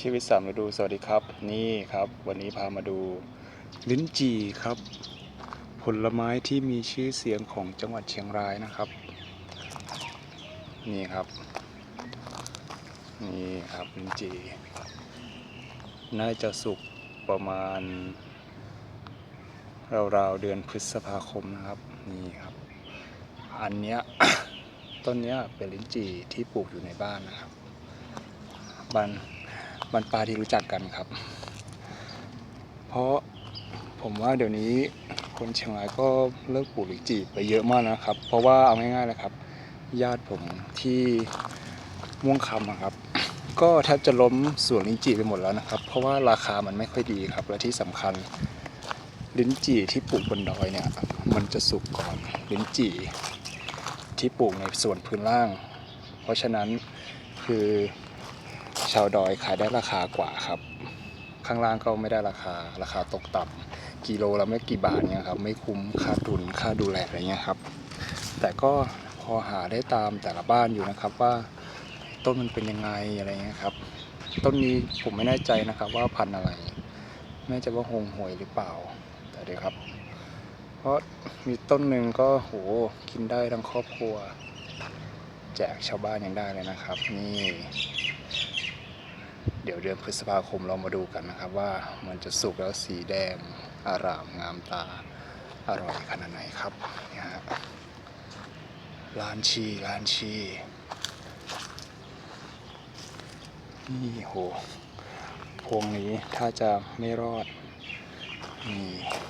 ชีวิตสามฤดูสวัสดีครับ นี่ครับ วันนี้พามาดูลิ้นจี่ครับ ผลไม้ที่มีชื่อเสียงของจังหวัดเชียงรายนะครับ นี่ครับ นี่ครับลิ้นจี่น่าจะสุกประมาณ ราวๆเดือนพฤษภาคมนะครับ นี่ครับ อันเนี้ยต้นเนี้ยเป็นลิ้นจี่ที่ปลูกอยู่ในบ้านนะครับบ้าน บ้านปลาที่รู้จักกันครับ เพราะผมว่าเดี๋ยวนี้คนเชียงรายก็เลิกปลูกลิ้นจี่ไปเยอะมากนะครับ เพราะว่าเอาง่ายๆเลยครับ ญาติผมที่ม่วงคำครับ ก็แทบจะล้มสวนลิ้นจี่ไปหมดแล้วนะครับ เพราะว่าราคามันไม่ค่อยดีครับ และที่สำคัญลิ้นจี่ที่ปลูกบนดอยเนี่ยมันจะสุกก่อนลิ้นจี่ที่ปลูกในส่วนพื้นล่าง เพราะฉะนั้นคือ ชาวดอยขายได้ราคากว่าครับ ข้างล่างก็ไม่ได้ราคาราคาตกต่ำกิโลละไม่กี่บาทเนี่ยครับ ไม่คุ้มค่าทุนค่าดูแลอะไรเงี้ยครับ แต่ก็พอหาได้ตามแต่ละบ้านอยู่นะครับว่าต้นมันเป็นยังไงอะไรเงี้ยครับ ต้นนี้ผมไม่แน่ใจนะครับว่าพันธุ์อะไรไม่แน่ใจว่าหงหวยหรือเปล่าแต่เดี๋ยวครับ เพราะมีต้นหนึ่งก็โหกินได้ทั้งครอบครัว แจกชาวบ้านยังได้เลยนะครับ นี่ เดี๋ยวเดือนพฤษภาคมเรามาดูกันนะครับ ว่ามันจะสุกแล้วสีแดงอารามงามตาอร่อยขนาดไหนครับนี่ฮะร้านชีร้านชีนี่โหพวงนี้ถ้าจะไม่รอดนี่